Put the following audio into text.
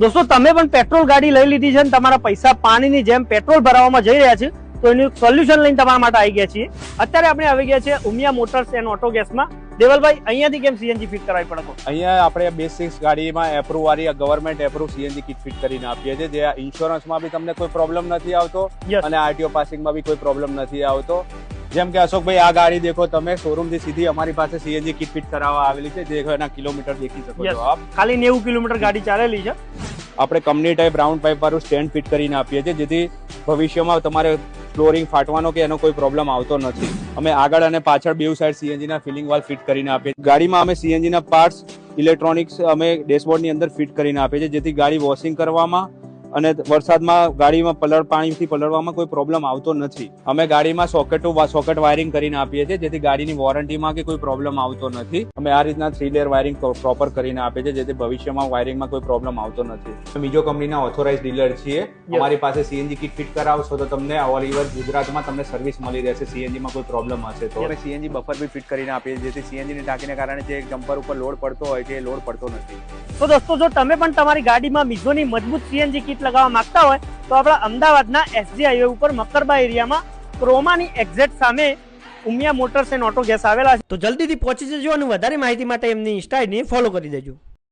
દોસ્તો તમે પણ પેટ્રોલ ગાડી લઈ લીધી છે અને તમારા પૈસા પાણીની જેમ પેટ્રોલ ભરાવામાં જઈ રહ્યા છે તો એનું સોલ્યુશન લઈને તમારા માટે આવી ગયા છીએ. અત્યારે આપણે આવી ગયા છે ઉમિયા મોટર્સ એન્ડ ઓટો ગેસમાં દેવલભાઈ અહીંયાથી કેમ સીએનજી ફિટ કરાવી પડે અહીંયા આપણે બેસિક્સ ગાડીમાં એપ્રુવ વાળી government approve CNG kit fit કરીને આપીએ છીએ જે ઇન્સ્યોરન્સમાં બી તમને કોઈ પ્રોબ્લેમ નથી આવતો અને આરટીઓ પાસિંગમાં બી કોઈ પ્રોબ્લેમ નથી આવતો. જેમ કે અશોકભાઈ આ ગાડી દેખો તમે શોરૂમથી સીધી અમારી પાસે સીએનજી કિટ ફિટ કરાવવા આવેલી છે દેખો એના કિલોમીટર દેખી શકો. છો આપ. ખાલી નેવું કિલોમીટર ગાડી ચાલેલી છે. આપણે કંપની ટાઈપ રાઉન્ડ પાઇપ વાળું સ્ટેન્ડ ફિટ કરીને આપીએ છીએ જેથી ભવિષ્યમાં તમારે ફ્લોરિંગ ફાટવાનો કે એનો કોઈ પ્રોબ્લેમ આવતો નથી. અમે આગળ અને પાછળ બેઉ સાઈડ સીએનજી ના ફિલિંગ વાલ ફિટ કરીને આપીએ ગાડીમાં અમે સીએનજી ના પાર્ટ્સ ઇલેક્ટ્રોનિક્સ અમે ડેશબોર્ડની અંદર ફિટ કરીને આપીએ છીએ જેથી ગાડી વોશિંગ કરવામાં અને વરસાદમાં ગાડીમાં પલળ પાણીથી પલળવામાં કોઈ પ્રોબ્લેમ આવતો નથી. અમે ગાડીમાં સોકેટો સોકેટ વાયરિંગ કરીને આપીએ છીએ જેથી ગાડીની વોરંટીમાં કે કોઈ પ્રોબ્લેમ આવતો નથી. અમે આ રીતના થ્રી લેયર વાયરિંગ પ્રોપર કરીને આપીએ છીએ જેથી ભવિષ્યમાં વાયરિંગમાં કોઈ પ્રોબ્લેમ આવતો નથી. અમે બીજો કંપનીના ઓથોરાઇઝ ડીલર છીએ. અમારી પાસે સીએનજી કિટ ફિટ કરાવશો તો તમને ઓલ ઓવર ગુજરાતમાં તમને સર્વિસ મળી રહેશે સીએનજીમાં કોઈ પ્રોબ્લેમ હશે તો. અમે સીએનજી બફર બી ફિટ કરીને આપીએ છીએ જેથી સીએનજીની ટાંકીને કારણે જે જમ્પર ઉપર લોડ પડતો હોય છે એ લોડ પડતો નથી. તો દોસ્તો જો તમે પણ તમારી ગાડીમાં મિઝોની મજબૂત સીએનજી કિટ લગાવવા માંગતા હોય તો આપણા અમદાવાદના એસજી હાઈવે ઉપર મકરબા એરિયામાં ક્રોમાની એક્ઝેક્ટ સામે Umiya motors and auto gas આવેલા છે. તો જલ્દીથી પહોંચી જજો અને વધારે માહિતી માટે એમની ઇન્સ્ટા આઈડીને ફોલો કરી દેજો.